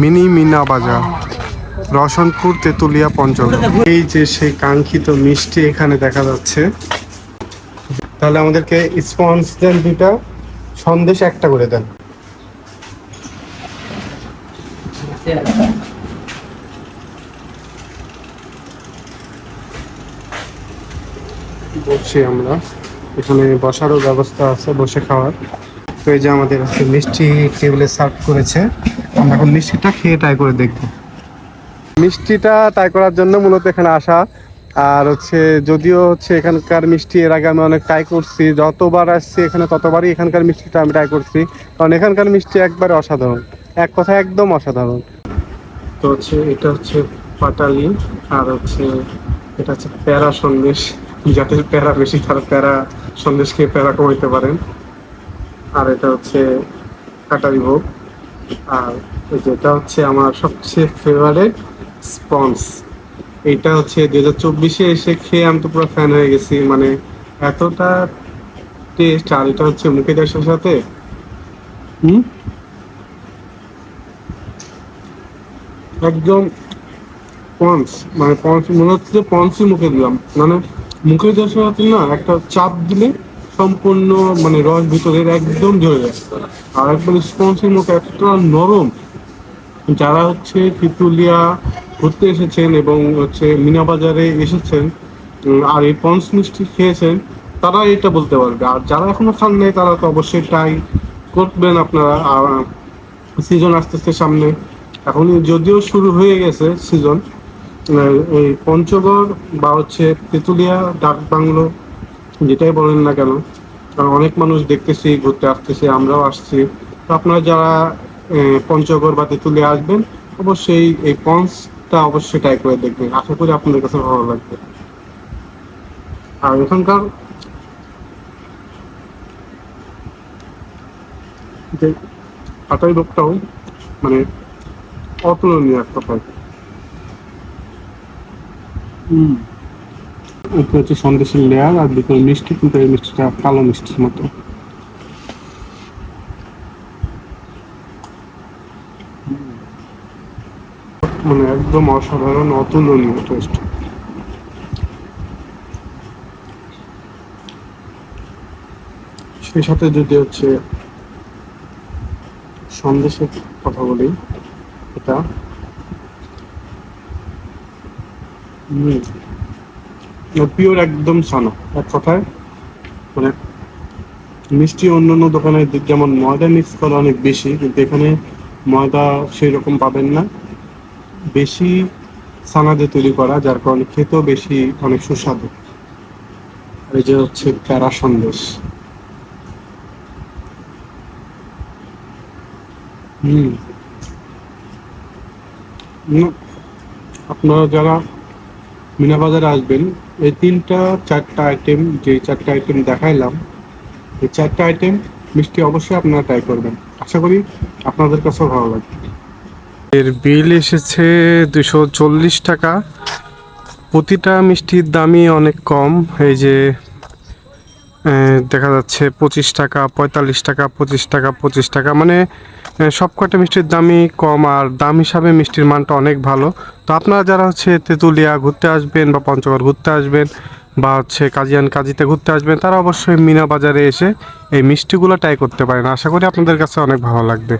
Mini Mina বাজার রশনপুর তেতুলিয়া পঞ্চগড়। এই যে সেই কাঙ্ক্ষিত মিষ্টি এখানে দেখা যাচ্ছে। তাহলে আমাদেরকে স্পঞ্জ দেন দুটা সন্দেশ একটা করে দেন। বসছি আমরা। এখানে বসারও ব্যবস্থা আছে, বসে খাওয়ার। তো এই যে আমাদের হচ্ছে মিষ্টি টেবিলে সার্ভ করেছে, আমরা এখন মিষ্টিটা খেয়ে ট্রাই করে দেখব। মিষ্টিটা ট্রাই করার জন্য মূলত এখানে আসা, আর হচ্ছে যদিও হচ্ছে এখানকার মিষ্টি, এর আগে আমি অনেক ট্রাই করছি, যতবার আসছি এখানে ততবারই এখানকার মিষ্টিটা আমি ট্রাই করছি, কারণ এখানকার মিষ্টি একবারে অসাধারণ, এক কথা একদম অসাধারণ। তো হচ্ছে এটা হচ্ছে পাটালি, আর হচ্ছে এটা হচ্ছে প্যারা সন্দেশ, যাদের প্যারা বেশি তারা প্যারা সন্দেশ খেয়ে প্যারা কমাইতে পারেন। আর এটা হচ্ছে কাটারি ভোগ। আর যেটা হচ্ছে আমার সবচেয়ে ফেভারেট স্পঞ্জ এটা হচ্ছে দুই হাজার চব্বিশে এসে খেয়ে আমি তো পুরো ফ্যান হয়ে গেছি। মানে এতটা টেস্ট আর এটা হচ্ছে মুখে দেশের সাথে। হুম? একদম পঞ্চ মানে পঞ্চ মনে হচ্ছে যে পঞ্চই মুখে দিলাম। মানে মুখে দেওয়ার সাথে না একটা চাপ দিলে সম্পূর্ণ মানে রস ভিতরের একদম ঝরে যায়। আর একদম স্পঞ্জের মতো এতটা নরম। যারা হচ্ছে তিতুলিয়া ঘুরতে এসেছেন এবং হচ্ছে মিনা বাজারে এসেছেন আর এই পঞ্চ মিষ্টি খেয়েছেন তারা এটা বলতে পারবে। আর যারা এখনও খান নাই, তারা তো অবশ্যই ট্রাই করবেন আপনারা। আর সিজন আস্তে আস্তে সামনে। এখন যদিও শুরু হয়ে গেছে সিজন এই পঞ্চগড় বা হচ্ছে তেঁতুলিয়া ডাক বাংলো যেটাই বলেন না কেন, কারণ অনেক মানুষ দেখতেছি, ঘুরতে আসতেছে, আমরাও আসছি। তো আপনারা যারা পঞ্চগড় বা তেঁতুলিয়া আসবেন, অবশ্যই এই পঞ্চটা অবশ্যই ট্রাই করে দেখবেন। আশা করি আপনাদের কাছে ভালো লাগবে। আর এখানকার যে আটাই লোকটাও মানে অতুলনীয় একটা পাই হুম। উপরে হচ্ছে সন্দেশের লেয়ার আর ভিতরে মিষ্টি, কিন্তু এই মিষ্টিটা কালো মিষ্টির মতো। মানে একদম অসাধারণ, অতুলনীয় টেস্ট সেই সাথে যদি হচ্ছে সন্দেশের কথা বলি, এটা পিওর একদম সানা, এক কথায়। মানে মিষ্টি অন্য অন্য দোকানে যেমন ময়দা মিক্স করা অনেক বেশি, কিন্তু এখানে ময়দা সেই রকম পাবেন না। বেশি সানা দিয়ে তৈরি করা, যার কারণে খেতেও বেশি অনেক সুস্বাদু। আর এই যে হচ্ছে প্যারা সন্দেশ। হুম। আপনারা যারা মিনা বাজারে আসবেন, এই তিনটা, চারটা আইটেম যে চারটা আইটেম দেখাইলাম, এই চারটা আইটেম মিষ্টি অবশ্যই আপনারা ট্রাই করবেন। আশা করি আপনাদের কাছেও ভালো লাগবে। এর বিল এসেছে দুশো চল্লিশ টাকা। প্রতিটা মিষ্টির দামই অনেক কম। এই যে দেখা যাচ্ছে পঁচিশ টাকা, পঁয়তাল্লিশ টাকা, পঁচিশ টাকা পঁচিশ টাকা। মানে সব সবকটা মিষ্টির দামই কম আর দাম হিসাবে মিষ্টির মানটা অনেক ভালো। তো আপনারা যারা হচ্ছে তেঁতুলিয়া ঘুরতে আসবেন বা পঞ্চগড় ঘুরতে আসবেন বা হচ্ছে কাজিয়ান কাজিতে ঘুরতে আসবেন, তারা অবশ্যই মিনা বাজারে এসে এই মিষ্টিগুলো ট্রাই করতে পারেন। আশা করি আপনাদের কাছে অনেক ভালো লাগবে।